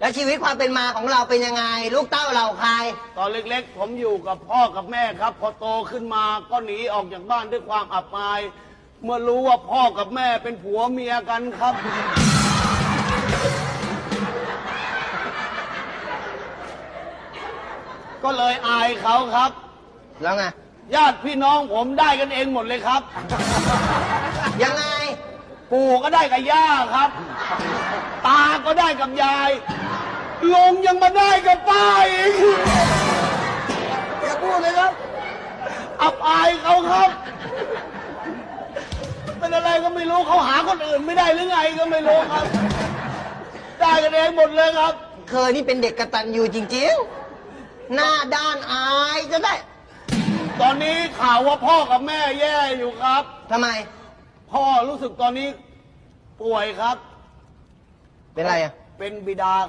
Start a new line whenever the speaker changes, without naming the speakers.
แล้วชีวิตความเป็นมาของเราเป็นยังไง ลูกเต้าเราใคร
ตอนเล็กๆ ผมอยู่กับพ่อกับแม่ครับ พอโตขึ้นมาก็หนีออกจากบ้านด้วยความอับอาย เมื่อรู้ว่าพ่อกับแม่เป็นผัวเมียกันครับ ก็เลยอายเขาครับ
แล้วไง
ญาติพี่น้องผมได้กันเองหมดเลยครับ
ยังไง
ปู่ก็ได้กับย่าครับ ตาก็ได้กับยายลุงยังมาได้กับป้าอีก
อย่าพูดเลยครับ
อับอายเขาครับ เป็นอะไรก็ไม่รู้เขาหาคนอื่นไม่ได้หรือไงก็ไม่รู้ครับ ได้กันเองหมดเลยครับ
เคยนี่เป็นเด็กกระตันอยู่จริงๆ หน้าด้านอายจะได้
ตอนนี้ข่าวว่าพ่อกับแม่แย่อยู่ครับ
ทำไม
พ่อรู้สึกตอนนี้ป่วยครับ
เป็นอะไรอะ
เป็นบิดา